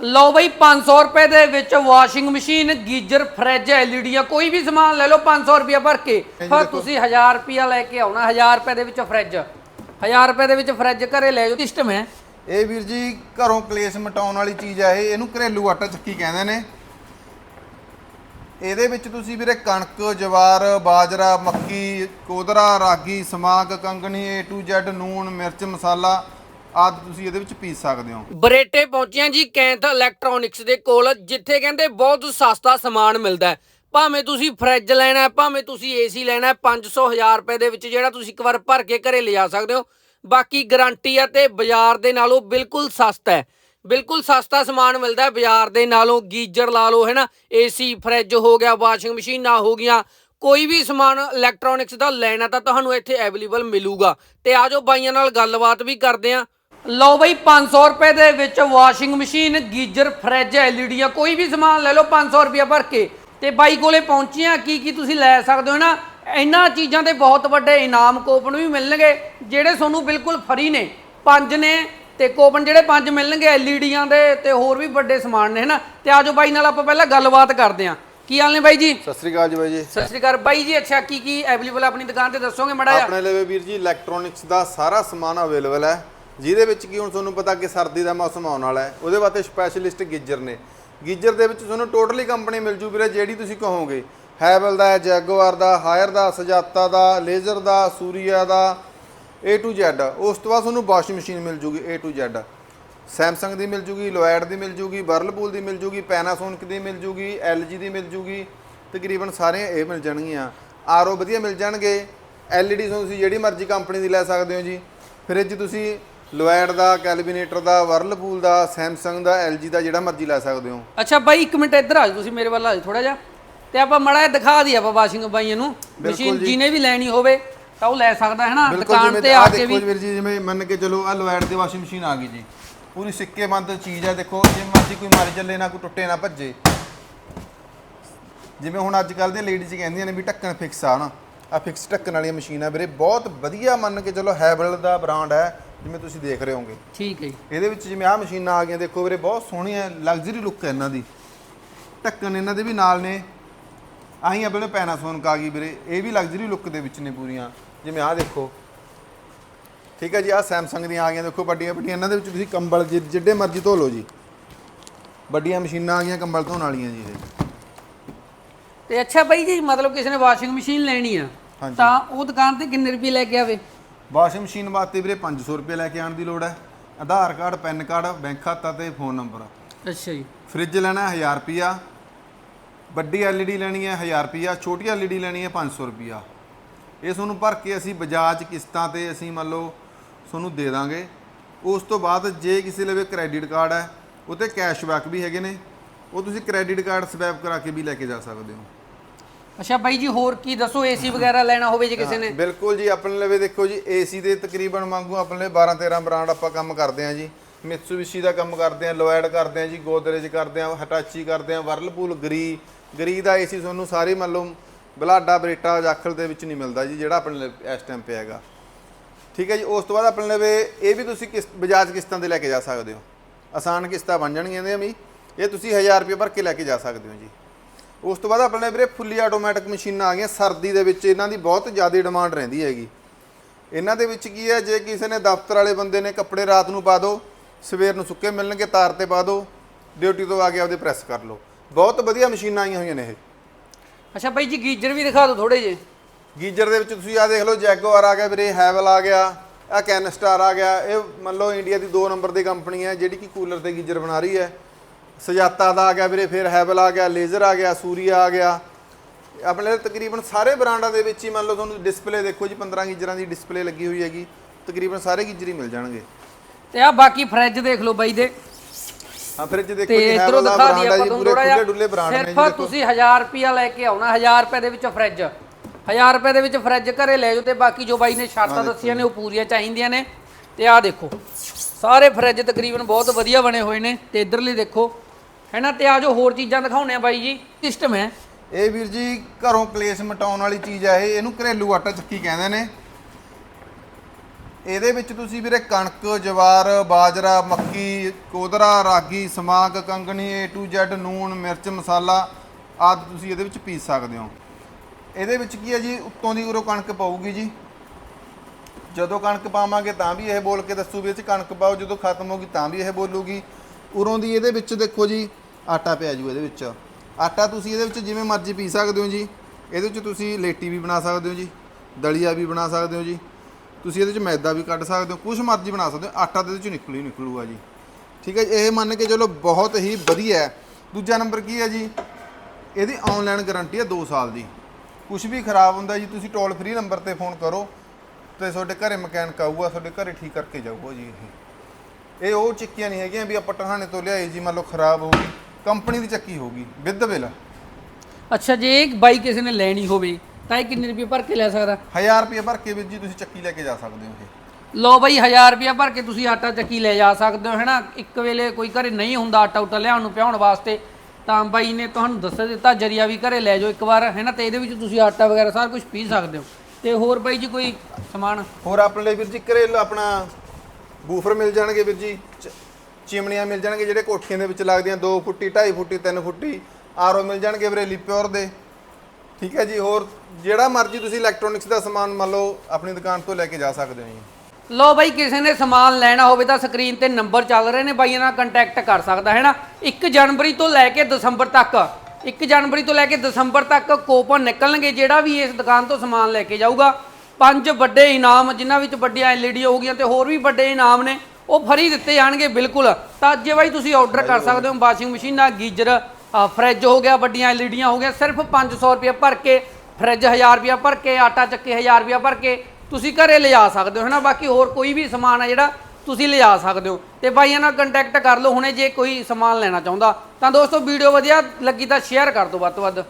ਲਓ ਬਈ 500 ਰੁਪਏ ਦੇ ਵਿੱਚ ਵਾਸ਼ਿੰਗ ਮਸ਼ੀਨ ਗੀਜ਼ਰ ਫਰਿੱਜ ਐਲਈਡੀਆਂ ਕੋਈ ਵੀ ਸਮਾਨ ਲੈ ਲਓ 500 ਰੁਪਏ ਭਰ ਕੇ। ਫਿਰ ਤੁਸੀਂ 1000 ਰੁਪਿਆ ਲੈ ਕੇ ਆਉਣਾ 1000 ਰੁਪਏ ਦੇ ਵਿੱਚ ਫਰਿੱਜ। 1000 ਰੁਪਏ ਦੇ ਵਿੱਚ ਫਰਿੱਜ ਘਰੇ ਲੈ ਜਾਓ ਸਿਸਟਮ ਹੈ। ਇਹ ਵੀਰ ਜੀ ਘਰੋਂ ਕਲੇਸ਼ ਮਟਾਉਣ ਵਾਲੀ ਚੀਜ਼ ਆ ਇਹ ਇਹਨੂੰ ਘਰੇਲੂ ਆਟਾ ਚੱਕੀ ਕਹਿੰਦੇ ਨੇ। ਇਹਦੇ ਵਿੱਚ ਤੁਸੀਂ ਵੀਰੇ ਕਣਕ ਜਵਾਰ ਬਾਜਰਾ ਮੱਕੀ ਕੋਦਰਾ ਰਾਗੀ ਸਮਾਗ ਕੰਗਣੀ A to Z ਨੂਣ ਮਿਰਚ ਮਸਾਲਾ ਆਦਿ ਤੁਸੀਂ ਇਹਦੇ ਵਿੱਚ ਪੀਸ ਸਕਦੇ ਹੋ। ਬਰੇਟੇ ਪਹੁੰਚਿਆ ਜੀ ਕੈਂਥ ਇਲੈਕਟ੍ਰੋਨਿਕਸ ਦੇ ਕੋਲ, ਜਿੱਥੇ ਕਹਿੰਦੇ ਬਹੁਤ ਸਸਤਾ ਸਮਾਨ ਮਿਲਦਾ ਹੈ। ਭਾਵੇਂ ਤੁਸੀਂ ਫਰਿੱਜ ਲੈਣਾ ਹੈ, ਭਾਵੇਂ ਤੁਸੀਂ ਏਸੀ ਲੈਣਾ ਹੈ 500 1000 ਰੁਪਏ ਦੇ ਵਿੱਚ ਜਿਹੜਾ ਤੁਸੀਂ ਇੱਕ ਵਾਰ ਭਰ ਕੇ ਘਰੇ ਲਿਜਾ ਸਕਦੇ ਹੋ। ਬਾਕੀ ਗਾਰੰਟੀ ਆ ਤੇ ਬਾਜ਼ਾਰ ਦੇ ਨਾਲੋਂ ਬਿਲਕੁਲ ਸਸਤਾ ਹੈ। ਬਿਲਕੁਲ ਸਸਤਾ ਸਮਾਨ ਮਿਲਦਾ ਹੈ, ਬਾਜ਼ਾਰ ਦੇ ਨਾਲੋਂ ਗੀਜ਼ਰ ਲਾ ਲਓ ਹੈ ਨਾ ਏਸੀ ਫਰਿੱਜ ਹੋ ਗਿਆ, ਵਾਸ਼ਿੰਗ ਮਸ਼ੀਨਾਂ ਹੋ ਗਈਆਂ। ਕੋਈ ਵੀ ਸਮਾਨ ਇਲੈਕਟ੍ਰੋਨਿਕਸ ਦਾ ਲੈਣਾ ਤਾਂ ਤੁਹਾਨੂੰ ਇੱਥੇ ਅਵੇਲੇਬਲ ਮਿਲੂਗਾ। ਤੇ ਆਜੋ ਬਾਈਆਂ ਨਾਲ ਗੱਲਬਾਤ ਵੀ ਕਰਦੇ ਆਂ। ਲਓ ਬਈ 500 ਰੁਪਏ ਦੇ ਵਿੱਚ ਵਾਸ਼ਿੰਗ ਮਸ਼ੀਨ ਗੀਜ਼ਰ ਫਰਿੱਜ ਐਲਈਡੀਆਂ ਕੋਈ ਵੀ ਸਮਾਨ ਲੈ ਲਓ 500 ਰੁਪਏ ਭਰ ਕੇ। ਤੇ ਬਾਈ ਕੋਲੇ ਪਹੁੰਚੀਆਂ ਕੀ ਕੀ ਤੁਸੀਂ ਲੈ ਸਕਦੇ ਹੋ ਨਾ? ਇਹਨਾਂ ਚੀਜ਼ਾਂ ਦੇ ਬਹੁਤ ਵੱਡੇ ਇਨਾਮ ਕੋਪਨ ਵੀ ਮਿਲਣਗੇ ਜਿਹੜੇ ਤੁਹਾਨੂੰ ਬਿਲਕੁਲ ਫਰੀ ਨੇ। ਪੰਜ ਨੇ ਤੇ ਕੋਪਨ ਜਿਹੜੇ ਪੰਜ ਮਿਲਣਗੇ ਐਲਈਡੀਆਂ ਦੇ ਤੇ ਹੋਰ ਵੀ ਵੱਡੇ ਸਮਾਨ ਨੇ ਹਨਾ? ਤੇ ਆਜੋ ਬਾਈ ਨਾਲ ਆਪਾਂ ਪਹਿਲਾਂ ਗੱਲਬਾਤ ਕਰਦੇ ਆਂ ਕੀ ਹਾਲ ਨੇ ਬਾਈ ਜੀ? ਸਤਿ ਸ੍ਰੀ ਅਕਾਲ ਜੀ ਬਾਈ ਜੀ। ਸਤਿ ਸ਼੍ਰੀ ਅਕਾਲ। ਬਾਈ ਜੀ ਅੱਛਾ ਕੀ ਕੀ ਅਵੇਲੇਬਲ ਆਪਣੀ ਦੁਕਾਨ ਤੇ ਦੱਸੋਗੇ ਮੜਾ ਆਪਣੇ ਲਈ ਵੀਰ ਜੀ ਇਲੈਕਟ੍ਰੋਨਿਕਸ ਦਾ ਸਾਰਾ ਸਮਾਨ ਅਵੇਲੇਬਲ ਹੈ। ਜਿਹਦੇ ਵਿੱਚ ਕੀ ਹੁਣ ਤੁਹਾਨੂੰ ਪਤਾ ਕਿ ਸਰਦੀ ਦਾ ਮੌਸਮ ਆਉਣ ਵਾਲਾ ਹੈ, ਉਹਦੇ ਵਾਸਤੇ ਸਪੈਸ਼ਲਿਸਟ ਗੀਜ਼ਰ ਨੇ। ਗੀਜ਼ਰ ਦੇ ਵਿੱਚ ਤੁਹਾਨੂੰ ਟੋਟਲੀ ਕੰਪਨੀ ਮਿਲ ਜੂ ਵੀਰੇ, ਜਿਹੜੀ ਤੁਸੀਂ ਕਹੋਗੇ। ਹੈਵਲ ਦਾ ਹੈ ਦਾ ਹਾਇਰ ਦਾ ਸਜਾਤਾ ਦਾ ਲੇਜ਼ਰ ਦਾ ਸੂਰੀਆ ਦਾ, A to Z ਉਸ ਤੋਂ ਬਾਅਦ ਤੁਹਾਨੂੰ ਵਾਸ਼ਿੰਗ ਮਸ਼ੀਨ ਮਿਲ ਜੂਗੀ, A to Z ਸੈਮਸੰਗ ਦੀ ਮਿਲ ਜੂਗੀ ਲੋਇਡ ਦੀ ਮਿਲ ਜੂਗੀ ਵਰਲਪੂਲ ਦੀ ਮਿਲ ਜੂਗੀ ਪੈਨਾਸੋਨਿਕ ਦੀ ਮਿਲ ਜੂਗੀ LG ਦੀ ਮਿਲ ਜੂਗੀ, ਤਕਰੀਬਨ ਸਾਰੀਆਂ ਇਹ ਮਿਲ ਜਾਣਗੀਆਂ। ਆਰਓ ਵਧੀਆ ਮਿਲ ਜਾਣਗੇ। LED ਤੁਸੀਂ ਜਿਹੜੀ ਮਰਜ਼ੀ ਕੰਪਨੀ ਦੀ ਲੈ ਸਕਦੇ ਹੋ ਜੀ। ਫ੍ਰਿਜ ਤੁਸੀਂ ਲੋਇਡ ਦਾ ਕੈਲਵਿਨੇਟਰ ਦਾ ਵਰਲਪੂਲ ਦਾ ਸੈਮਸੰਗ ਦਾ LG ਦਾ ਜਿਹੜਾ ਮਰਜ਼ੀ ਲੈ ਸਕਦੇ ਹੋ। ਅੱਛਾ ਬਾਈ ਇੱਕ ਮਿੰਟ ਇੱਧਰ ਆ ਜਾਓ ਤੁਸੀਂ ਮੇਰੇ ਵੱਲ ਆ ਜਾਓ ਥੋੜਾ ਜਿਹਾ। ਤੇ ਆਪਾਂ ਮੜਾ ਜਿਹਾ ਦਿਖਾ ਦਈਏ ਆਪਾਂ ਵਾਸ਼ਿੰਗ ਬਾਈਆਂ ਨੂੰ। ਮਸ਼ੀਨ ਜਿਹਨੇ ਵੀ ਲੈਣੀ ਹੋਵੇ ਤਾਂ ਉਹ ਲੈ ਸਕਦਾ ਹੈ ਨਾ ਦੁਕਾਨ ਤੇ ਆ ਕੇ ਦੇਖੋ ਵੀ। ਵੀਰ ਜੀ ਜਿਵੇਂ ਮੰਨ ਕੇ ਚਲੋ ਆ ਲੋਇਡ ਦੀ ਵਾਸ਼ਿੰਗ ਮਸ਼ੀਨ ਆ ਗਈ ਜੀ। ਪੂਰੀ ਸਿੱਕੇ ਬੰਦ ਚੀਜ਼ ਹੈ ਦੇਖੋ ਜੇ ਮਰਜ਼ੀ ਕੋਈ ਮਾਰੀ ਚੱਲੇ ਨਾ ਕੋਈ ਟੁੱਟੇ ਨਾ ਭੱਜੇ। ਜਿਵੇਂ ਹੁਣ ਅੱਜ ਕੱਲ ਦੇ ਲੇਡੀਜ਼ ਕਹਿੰਦੀਆਂ ਨੇ ਵੀ ਢੱਕਣ ਫਿਕਸ ਆ ਨਾ। ਆ ਫਿਕਸ ਢੱਕਣ ਵਾਲੀਆਂ ਮਸ਼ੀਨਾਂ ਵੀਰੇ ਬਹੁਤ ਵਧੀਆ ਮੰਨ ਕੇ ਚਲੋ ਹੈਵਲ ਦਾ ਬ੍ਰਾਂਡ ਹੈ। ਜਿਵੇਂ ਤੁਸੀਂ ਦੇਖ ਰਹੇ ਹੋਗੇ ਠੀਕ ਹੈ ਜੀ। ਇਹਦੇ ਵਿੱਚ ਜਿਵੇਂ ਆ ਮਸ਼ੀਨਾਂ ਆ ਗਈਆਂ ਦੇਖੋ ਵੀਰੇ ਬਹੁਤ ਸੋਹਣੀਆਂ ਲਗਜ਼ਰੀ ਲੁੱਕ ਹੈ ਇਹਨਾਂ ਦੀ। ਢੱਕਣ ਇਹਨਾਂ ਦੇ ਵੀ ਨਾਲ ਨੇ। ਆਹੀਂ ਆਪਣੇ ਪੈਨਾਸੋਨਿਕ ਆ ਗਈ ਵੀਰੇ। ਇਹ ਵੀ ਲਗਜ਼ਰੀ ਲੁੱਕ ਦੇ ਵਿੱਚ ਨੇ ਪੂਰੀਆਂ। ਜਿਵੇਂ ਆਹ ਦੇਖੋ। ਠੀਕ ਹੈ ਜੀ ਆਹ ਸੈਮਸੰਗ ਦੀਆਂ ਆ ਗਈਆਂ। ਦੇਖੋ ਵੱਡੀਆਂ ਵੱਡੀਆਂ ਇਹਨਾਂ ਦੇ ਵਿੱਚ ਤੁਸੀਂ ਕੰਬਲ ਜਿੱਡੇ ਮਰਜ਼ੀ ਧੋ ਲਓ ਜੀ। ਵੱਡੀਆਂ ਮਸ਼ੀਨਾਂ ਆ ਗਈਆਂ ਕੰਬਲ ਧੋਣ ਵਾਲੀਆਂ ਜੀ ਇਹ। ਤੇ ਅੱਛਾ ਬਾਈ ਜੀ ਮਤਲਬ ਕਿਸੇ ਨੇ ਵਾਸ਼ਿੰਗ ਮਸ਼ੀਨ ਲੈਣੀ ਆ। ਤਾਂ ਉਹ ਦੁਕਾਨ ਤੇ ਕਿੰਨੇ ਰੁਪਏ ਲੈ ਕੇ ਆਵੇ? ਵਾਸ਼ਿੰਗ ਮਸ਼ੀਨ ਵਾਸਤੇ ਵੀਰੇ 500 ਰੁਪਏ ਲੈ ਕੇ ਆਉਣ ਦੀ ਲੋੜ ਹੈ। Aadhaar card PAN card bank ਖਾਤਾ ਤੇ ਫੋਨ ਨੰਬਰ। ਅੱਛਾ ਜੀ। ਫ੍ਰਿਜ ਲੈਣਾ 1000 ਰੁਪਿਆ ਵੱਡੀ LED ਲੈਣੀ ਹੈ 1000 ਰੁਪਿਆ ਛੋਟੀ LED ਲੈਣੀ ਹੈ 500 ਰੁਪਿਆ ਇਹ ਤੁਹਾਨੂੰ ਭਰ ਕੇ ਅਸੀਂ ਬਜਾਜ ਕਿਸ਼ਤਾਂ ਤੇ ਅਸੀਂ ਮੰਨ ਲਓ ਤੁਹਾਨੂੰ ਦੇ ਦਾਂਗੇ। ਉਸ ਤੋਂ ਬਾਅਦ ਜੇ ਕਿਸੇ ਲਵੇ ਕ੍ਰੈਡਿਟ ਕਾਰਡ ਹੈ ਉਹ ਤੇ ਕੈਸ਼ਬੈਕ ਵੀ ਹੈਗੇ ਨੇ। ਉਹ ਤੁਸੀਂ ਕ੍ਰੈਡਿਟ ਕਾਰਡ ਸਵੈਪ ਕਰਾ ਕੇ ਵੀ ਲੈ ਕੇ ਜਾ ਸਕਦੇ ਹੋ। ਅੱਛਾ ਬਾਈ ਜੀ, ਹੋਰ ਕੀ ਦੱਸੋ ਏਸੀ ਵਗੈਰਾ ਲੈਣਾ ਹੋਵੇ ਜੇ ਕਿਸੇ ਨੇ? ਬਿਲਕੁਲ ਜੀ, ਆਪਣੇ ਲਵੇ ਦੇਖੋ ਜੀ ਏਸੀ ਦੇ ਤਕਰੀਬਨ ਵਾਂਗੂ ਆਪਣੇ ਲਈ 12 13 ਬ੍ਰਾਂਡ ਆਪਾਂ ਕੰਮ ਕਰਦੇ ਹਾਂ ਜੀ। ਮਿਤਸੂਬਿਸ਼ੀ ਦਾ ਕੰਮ ਕਰਦੇ ਹਾਂ ਲੋਇਡ ਕਰਦੇ ਹਾਂ ਜੀ ਗੋਦਰੇਜ ਕਰਦੇ ਹਾਂ ਹਟਾਚੀ ਕਰਦੇ ਹਾਂ ਵਰਲਪੂਲ ਗਰੀ ਗਰੀ ਦਾ ਏਸੀ ਤੁਹਾਨੂੰ ਸਾਰੇ ਮੰਨ ਲਓ ਬਲਾਡਾ, ਬਰੇਟਾ, ਜਾਖਲ ਦੇ ਵਿੱਚ ਨਹੀਂ ਮਿਲਦਾ ਜੀ, ਜਿਹੜਾ ਆਪਣੇ ਲਈ ਇਸ ਟਾਈਮ ਪਿਆ ਹੈਗਾ। ਠੀਕ ਹੈ ਜੀ, ਉਸ ਤੋਂ ਬਾਅਦ ਆਪਣੇ ਲਵੇ ਇਹ ਵੀ ਤੁਸੀਂ ਕਿਸ, ਬਜਾਜ ਕਿਸ਼ਤਾਂ ਤੇ ਲੈ ਕੇ ਜਾ ਸਕਦੇ ਹੋ। ਆਸਾਨ ਕਿਸ਼ਤਾਂ ਬਣ ਜਾਣਗੀਆਂ ਇਹਦੀਆਂ ਵੀ। ਇਹ ਤੁਸੀਂ 1000 ਰੁਪਏ ਭਰ ਕੇ ਲੈ ਕੇ ਜਾ ਸਕਦੇ ਹੋ ਜੀ। ਉਸ ਤੋਂ ਬਾਅਦ ਆਪਣੇ ਵੀਰੇ ਫੁੱਲੀ ਆਟੋਮੈਟਿਕ ਮਸ਼ੀਨਾਂ ਆ ਗਈਆਂ। ਸਰਦੀ ਦੇ ਵਿੱਚ ਇਹਨਾਂ ਦੀ ਬਹੁਤ ਜ਼ਿਆਦਾ ਡਿਮਾਂਡ ਰਹਿੰਦੀ ਹੈਗੀ। ਇਹਨਾਂ ਦੇ ਵਿੱਚ ਕੀ ਹੈ ਜੇ ਕਿਸੇ ਨੇ ਦਫ਼ਤਰ ਵਾਲੇ ਬੰਦੇ ਨੇ ਕੱਪੜੇ ਰਾਤ ਨੂੰ ਪਾ ਦਿਓ ਸਵੇਰ ਨੂੰ ਸੁੱਕੇ ਮਿਲਣਗੇ ਤਾਰ ਤੇ ਪਾ ਦਿਓ ਡਿਊਟੀ ਤੋਂ ਆ ਕੇ ਆਪਦੇ ਪ੍ਰੈਸ ਕਰ ਲਓ। ਬਹੁਤ ਵਧੀਆ ਮਸ਼ੀਨਾਂ ਆਈਆਂ ਹੋਈਆਂ ਨੇ ਇਹ। ਅੱਛਾ ਬਾਈ ਜੀ ਗੀਜ਼ਰ ਵੀ ਦਿਖਾ ਦਿਓ ਥੋੜੇ ਜੇ ਗੀਜ਼ਰ ਦੇ ਵਿੱਚ ਤੁਸੀਂ ਆ ਦੇਖ ਲਓ ਜੈਗੁਆਰ ਆ ਗਿਆ ਵੀਰੇ ਹੈਵਲ ਆ ਗਿਆ ਆ ਕੈਨਸਟਾਰ ਆ ਗਿਆ। ਇਹ ਮੰਨ ਲਓ ਇੰਡੀਆ ਦੀ 2 ਨੰਬਰ ਦੀ ਕੰਪਨੀ ਹੈ ਜਿਹੜੀ ਕਿ ਕੂਲਰ ਤੇ ਗੀਜ਼ਰ ਬਣਾ ਰਹੀ ਹੈ। ਸਜਾਤਾ ਦਾ ਆ ਗਿਆ ਵੀਰੇ ਫਿਰ ਹੈਵਲ ਆ ਗਿਆ ਲੇਜ਼ਰ ਆ ਗਿਆ ਸੂਰੀਆ ਆ ਗਿਆ। ਆਪਣੇ ਤਕਰੀਬਨ ਸਾਰੇ ਬ੍ਰਾਂਡਾਂ ਦੇ ਵਿੱਚ ਹੀ ਮੰਨ ਲਓ ਤੁਹਾਨੂੰ ਡਿਸਪਲੇ ਦੇਖੋ ਜੀ 15 ਗੀਜ਼ਰਾਂ ਦੀ ਡਿਸਪਲੇ ਲੱਗੀ ਹੋਈ ਹੈਗੀ। ਤਕਰੀਬਨ ਸਾਰੇ ਗੀਜ਼ਰ ਹੀ ਮਿਲ ਜਾਣਗੇ। ਤੇ ਆ ਬਾਕੀ ਫਰਿੱਜ ਦੇਖ ਲਓ ਬਾਈ ਦੇ। ਹਾਂ ਫ੍ਰਿਜ ਦੇਖੋ ਤੇ ਜੀ ਇਧਰੋਂ ਦਿਖਾ ਦਈਏ ਆਪਾਂ ਤੁਹਾਨੂੰ ਥੋੜਾ ਜਿਹਾ। ਡੁੱਲੇ ਬ੍ਰਾਂਡ ਨੇ ਸਿਰਫ ਤੁਸੀਂ 1000 ਰੁਪਿਆ ਲੈ ਕੇ ਆਉਣਾ 1000 ਰੁਪਏ ਦੇ ਵਿੱਚ ਫਰਿੱਜ 1000 ਰੁਪਏ ਦੇ ਵਿੱਚ ਫਰਿੱਜ ਘਰੇ ਲੈ ਜਾਓ ਤੇ ਬਾਕੀ ਜੋ ਬਾਈ ਨੇ ਸ਼ਰਤਾਂ ਦੱਸੀਆਂ ਨੇ ਉਹ ਪੂਰੀਆਂ ਚਾਹੀਦੀਆਂ ਨੇ। ਤੇ ਆਹ ਦੇਖੋ ਸਾਰੇ ਫਰਿੱਜ ਤਕਰੀਬਨ ਬਹੁਤ ਵਧੀਆ ਬਣੇ ਹੋਏ ਨੇ। ਤੇ ਇਧਰਲੀ ਦੇਖੋ ਹੈਨਾ ਤੇ ਆ ਜੋ ਹੋਰ ਚੀਜ਼ਾਂ ਦਿਖਾਉਣੇ ਆ ਬਾਈ ਜੀ। ਸਿਸਟਮ ਹੈ। ਇਹ ਵੀਰ ਜੀ ਘਰੋਂ ਕਲੇਸ਼ ਮਟਾਉਣ ਵਾਲੀ ਚੀਜ਼ ਆ ਇਹ। ਇਹਨੂੰ ਘਰੇਲੂ ਆਟਾ ਚੱਕੀ ਕਹਿੰਦੇ ਨੇ। ਇਹਦੇ ਵਿੱਚ ਤੁਸੀਂ ਵੀਰੇ ਕਣਕ, ਜਵਾਰ, ਬਾਜਰਾ, ਮੱਕੀ, ਕੋਦਰਾ, ਰਾਗੀ, ਸਮਾਗ, ਕੰਗਣੀ, A to Z, ਨੂਣ, ਮਿਰਚ, ਮਸਾਲਾ ਆਦਿ ਤੁਸੀਂ ਇਹਦੇ ਵਿੱਚ ਪੀਸ ਸਕਦੇ ਹੋ। ਇਹਦੇ ਵਿੱਚ ਕੀ ਹੈ ਜੀ? ਉੱਤੋਂ ਦੀ ਉਰੋਂ ਕਣਕ ਪਾਊਗੀ ਜੀ। ਜਦੋਂ ਕਣਕ ਪਾਵਾਂਗੇ ਤਾਂ ਵੀ ਇਹ ਬੋਲ ਕੇ ਦੱਸੂ ਵੀ ਇਹ ਚ ਕਣਕ ਪਾਓ। ਜਦੋਂ ਖਤਮ ਹੋਗੀ ਤਾਂ ਵੀ ਇਹ ਬੋਲੂਗੀ। ਉਰੋਂ ਦੀ ਇਹਦੇ ਵਿੱਚ ਦੇਖੋ ਜੀ ਆਟਾ ਪਿਆ ਜੂ ਇਹਦੇ ਵਿੱਚ। ਆਟਾ ਤੁਸੀਂ ਇਹਦੇ ਵਿੱਚ ਜਿਵੇਂ ਮਰਜ਼ੀ ਪੀ ਸਕਦੇ ਹੋ ਜੀ। ਇਹਦੇ ਵਿੱਚ ਤੁਸੀਂ ਲੇਟੀ ਵੀ ਬਣਾ ਸਕਦੇ ਹੋ ਜੀ ਦਲੀਆ ਵੀ ਬਣਾ ਸਕਦੇ ਹੋ ਜੀ। ਤੁਸੀਂ ਇਹਦੇ ਵਿੱਚ ਮੈਦਾ ਵੀ ਕੱਢ ਸਕਦੇ ਹੋ ਕੁਝ ਮਰਜ਼ੀ ਬਣਾ ਸਕਦੇ ਹੋ ਆਟਾ ਦੇ ਵਿੱਚ ਨਿਕਲੂ ਹੀ ਨਿਕਲੂਗਾ ਜੀ। ਠੀਕ ਹੈ ਜੀ, ਇਹ ਮੰਨ ਕੇ ਚਲੋ ਬਹੁਤ ਹੀ ਵਧੀਆ ਹੈ। ਦੂਜਾ ਨੰਬਰ ਕੀ ਹੈ ਜੀ? ਇਹਦੀ ਆਨਲਾਈਨ ਗਾਰੰਟੀ ਹੈ 2 ਸਾਲ ਦੀ। ਕੁਝ ਵੀ ਖਰਾਬ ਹੁੰਦਾ ਜੀ ਤੁਸੀਂ ਟੋਲ ਫ੍ਰੀ ਨੰਬਰ ਤੇ ਫੋਨ ਕਰੋ ਤੇ ਤੁਹਾਡੇ ਘਰੇ ਮਕੈਨਿਕ ਆਊਗਾ ਤੁਹਾਡੇ ਘਰੇ ਠੀਕ ਕਰਕੇ ਜਾਊਗਾ ਜੀ ਇਹ। ਇਹ ਉਹ ਚੱਕੀਆਂ ਨਹੀਂ ਹੈਗੀਆਂ ਵੀ ਆਪਾਂ ਟਹਾਣੇ ਤੋਂ ਲਿਆਏ ਜੀ ਮੰਨ ਲਓ ਖਰਾਬ ਹੋ ਗਈ ਕੰਪਨੀ ਦੀ ਚੱਕੀ ਹੋਊਗੀ ਵਿਦ ਬਿਲ। ਅੱਛਾ ਜੇ ਇੱਕ ਬਾਈ ਕਿਸੇ ਨੇ ਲੈਣੀ ਹੋਵੇ ਤਾਂ ਇਹ ਕਿੰਨੇ ਰੁਪਏ ਭਰ ਕੇ ਲੈ ਸਕਦਾ? 1000 ਰੁਪਏ ਭਰ ਕੇ ਵੀਰ ਜੀ ਤੁਸੀਂ ਚੱਕੀ ਲੈ ਕੇ ਜਾ ਸਕਦੇ ਹੋ ਇਹ। ਲੋ ਬਈ 1000 ਰੁਪਏ ਭਰ ਕੇ ਤੁਸੀਂ ਆਟਾ ਚੱਕੀ ਲੈ ਜਾ ਸਕਦੇ ਹੋ ਹੈਨਾ? ਇੱਕ ਵੇਲੇ ਕੋਈ ਘਰੇ ਨਹੀਂ ਹੁੰਦਾ ਆਟਾ ਉਟਾ ਲਿਆਉਣ ਨੂੰ ਪਿਆਉਣ ਵਾਸਤੇ। ਤਾਂ ਬਾਈ ਨੇ ਤੁਹਾਨੂੰ ਦੱਸ ਦਿੱਤਾ ਜਰੀਆ ਵੀ ਘਰੇ ਲੈ ਜਾਓ ਇੱਕ ਵਾਰ ਹੈਨਾ? ਤੇ ਇਹਦੇ ਵਿੱਚ ਤੁਸੀਂ ਆਟਾ ਵਗੈਰਾ ਸਾਰਾ ਕੁਝ ਪੀ ਸਕਦੇ ਹੋ। ਤੇ ਹੋਰ ਬਾਈ ਜੀ ਕੋਈ ਸਮਾਨ? ਹੋਰ ਆਪਣੇ ਲਈ ਵੀਰ ਜੀ ਘਰੇ ਆਪਣਾ ਬੂਫਰ ਮਿਲ ਜਾਣਗੇ ਵੀਰ ਜੀ, ਚ- ਚਿਮਨੀਆਂ ਮਿਲ ਜਾਣਗੇ ਜਿਹੜੇ ਕੋਠੀਆਂ ਦੇ ਵਿੱਚ ਲੱਗਦੀਆਂ 2 ਫੁੱਟੀ 2.5 ਫੁੱਟੀ 3 ਫੁੱਟੀ, ਆਰਓ ਮਿਲ ਜਾਣਗੇ ਵੀਰੇ ਲਿਪਿਓਰ ਦੇ। ਠੀਕ ਹੈ ਜੀ, ਹੋਰ ਜਿਹੜਾ ਮਰਜ਼ੀ ਤੁਸੀਂ ਇਲੈਕਟ੍ਰੋਨਿਕਸ ਦਾ ਸਮਾਨ ਮੰਨ ਲਓ, ਆਪਣੀ ਦੁਕਾਨ ਤੋਂ ਲੈ ਕੇ ਜਾ ਸਕਦੇ ਹੋ ਜੀ। ਲੋ ਬਾਈ, ਕਿਸੇ ਨੇ ਸਮਾਨ ਲੈਣਾ ਹੋਵੇ ਤਾਂ ਸਕਰੀਨ ਤੇ ਨੰਬਰ ਚੱਲ ਰਹੇ ਨੇ ਬਾਈਆਂ ਨਾਲ ਕੰਟੈਕਟ ਕਰ ਸਕਦਾ, ਹੈ ਨਾ? 1 ਜਨਵਰੀ ਤੋਂ ਲੈ ਕੇ ਦਸੰਬਰ ਤੱਕ 1 ਜਨਵਰੀ ਤੋਂ ਲੈ ਕੇ ਦਸੰਬਰ ਤੱਕ ਕੋਪਨ ਨਿਕਲਣਗੇ, ਜਿਹੜਾ ਵੀ ਇਸ ਦੁਕਾਨ ਤੋਂ ਸਮਾਨ ਲੈ ਕੇ ਜਾਊਗਾ। ਪੰਜ ਵੱਡੇ ਇਨਾਮ ਜਿਨ੍ਹਾਂ ਵਿੱਚ ਵੱਡੀਆਂ ਐਲਈਡੀ ਹੋਗੀਆਂ ਤੇ ਹੋਰ ਵੀ ਵੱਡੇ ਇਨਾਮ ਨੇ ਉਹ ਫਰੀ ਦਿੱਤੇ ਜਾਣਗੇ ਬਿਲਕੁਲ। ਤਾਂ ਜੇ ਬਾਈ ਤੁਸੀਂ ਆਰਡਰ ਕਰ ਸਕਦੇ ਹੋ ਵਾਸ਼ਿੰਗ ਮਸ਼ੀਨਾਂ ਗੀਜ਼ਰ ਫਰਿੱਜ ਹੋ ਗਿਆ ਵੱਡੀਆਂ ਐਲਈਡੀਆਂ ਹੋ ਗਿਆ ਸਿਰਫ 500 ਰੁਪਏ ਭਰ ਕੇ ਫਰਿੱਜ 1000 ਰੁਪਏ ਭਰ ਕੇ ਆਟਾ ਚੱਕੀ 1000 ਰੁਪਏ ਭਰ ਕੇ ਤੁਸੀਂ ਘਰੇ ਲਿਜਾ ਸਕਦੇ ਹੋ ਹਨਾ? ਬਾਕੀ ਹੋਰ ਕੋਈ ਵੀ ਸਮਾਨ ਹੈ ਜਿਹੜਾ ਤੁਸੀਂ ਲਿਜਾ ਸਕਦੇ ਹੋ। ਤੇ ਬਾਈਆਂ ਨਾਲ ਕੰਟੈਕਟ ਕਰ ਲਓ ਹੁਣੇ ਜੇ ਕੋਈ ਸਮਾਨ ਲੈਣਾ ਚਾਹੁੰਦਾ। ਤਾਂ ਦੋਸਤੋ ਵੀਡੀਓ ਵਧੀਆ ਲੱਗੀ ਤਾਂ ਸ਼ੇਅਰ ਕਰ ਦਿਓ ਵੱਧ ਤੋਂ ਵੱਧ।